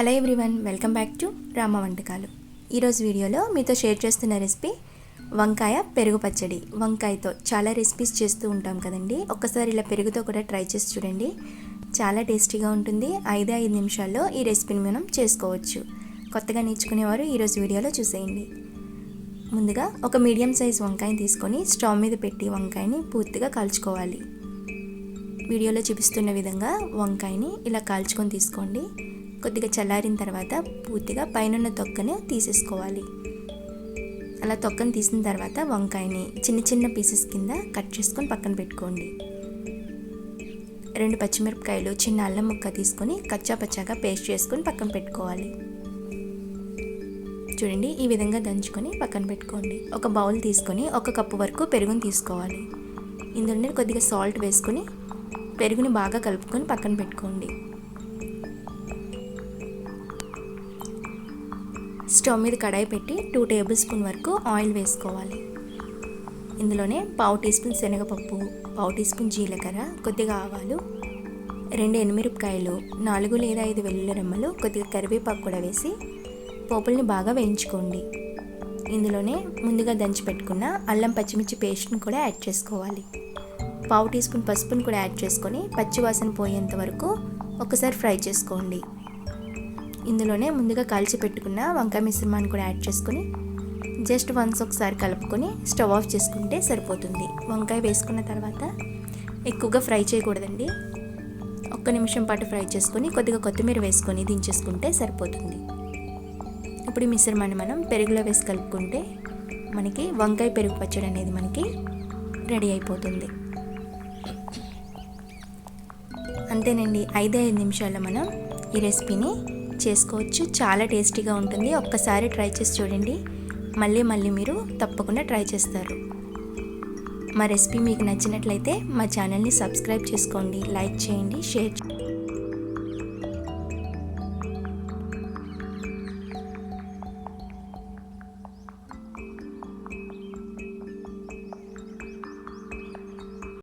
Hello everyone welcome back to Rama వంటకాలు. ఈరోజు వీడియోలో మీతో షేర్ చేస్తున్న రెసిపీ వంకాయ పెరుగు పచ్చడి. వంకాయతో చాలా రెసిపీస్ చేస్తూ ఉంటాం కదండి. ఒక్కసారి ఇలా పెరుగుతో కూడా ట్రై చేసి చూడండి. చాలా టేస్టీగా ఉంటుంది. ఐదు ఐదు నిమిషాల్లో ఈ రెసిపీని మనం చేసుకోవచ్చు. కొత్తగా నేర్చుకునేవారు ఈరోజు వీడియోలో చూసేయండి. ముందుగా ఒక మీడియం సైజ్ వంకాయని తీసుకొని స్టవ్ మీద పెట్టి వంకాయని పూర్తిగా కాల్చుకోవాలి. వీడియోలో చూపిస్తున్న విధంగా వంకాయని ఇలా కాల్చుకొని తీసుకోండి. కొద్దిగా చల్లారిన తర్వాత పూర్తిగా పైన తొక్కని తీసేసుకోవాలి. అలా తొక్కని తీసిన తర్వాత వంకాయని చిన్న చిన్న పీసెస్ కింద కట్ చేసుకొని పక్కన పెట్టుకోండి. రెండు పచ్చిమిరపకాయలు చిన్న అల్లం ముక్క తీసుకొని కచ్చా పచ్చాగా పేస్ట్ చేసుకొని పక్కన పెట్టుకోవాలి. చూడండి ఈ విధంగా దంచుకొని పక్కన పెట్టుకోండి. ఒక బౌల్ తీసుకొని ఒక కప్పు వరకు పెరుగుని తీసుకోవాలి. ఇందులో కొద్దిగా సాల్ట్ వేసుకొని పెరుగుని బాగా కలుపుకొని పక్కన పెట్టుకోండి. స్టవ్ మీద కడాయి పెట్టి టూ టేబుల్ స్పూన్ వరకు ఆయిల్ వేసుకోవాలి. ఇందులోనే పావు టీ స్పూన్ శనగపప్పు పావు టీ స్పూన్ జీలకర్ర కొద్దిగా ఆవాలు రెండు ఎనిమిరపకాయలు నాలుగు లేదా ఐదు వెల్లుల్లి రెమ్మలు కొద్దిగా కరివేపాకు కూడా వేసి పోపుల్ని బాగా వేయించుకోండి. ఇందులోనే ముందుగా దంచి పెట్టుకున్న అల్లం పచ్చిమిర్చి పేస్ట్ని కూడా యాడ్ చేసుకోవాలి. పావు టీ స్పూన్ పసుపుని కూడా యాడ్ చేసుకొని పచ్చివాసన పోయేంత వరకు ఒకసారి ఫ్రై చేసుకోండి. ఇందులోనే ముందుగా కాల్చి పెట్టుకున్న వంకాయ మిశ్రమాన్ని కూడా యాడ్ చేసుకొని జస్ట్ వన్స్ ఒకసారి కలుపుకొని స్టవ్ ఆఫ్ చేసుకుంటే సరిపోతుంది. వంకాయ వేసుకున్న తర్వాత ఎక్కువగా ఫ్రై చేయకూడదండి. ఒక్క నిమిషం పాటు ఫ్రై చేసుకొని కొద్దిగా కొత్తిమీర వేసుకొని దించేసుకుంటే సరిపోతుంది. ఇప్పుడు ఈ మిశ్రమాన్ని మనం పెరుగులో వేసి కలుపుకుంటే మనకి వంకాయ పెరుగు పచ్చడి అనేది మనకి రెడీ అయిపోతుంది. అంతేనండి ఐదు ఐదు నిమిషాల్లో మనం ఈ రెసిపీని చేసుకోవచ్చు. చాలా టేస్టీగా ఉంటుంది. ఒక్కసారి ట్రై చేసి చూడండి. మళ్ళీ మళ్ళీ మీరు తప్పకుండా ట్రై చేస్తారు. మా రెసిపీ మీకు నచ్చినట్లయితే మా ఛానల్ని సబ్స్క్రైబ్ చేసుకోండి. లైక్ చేయండి షేర్ చేయండి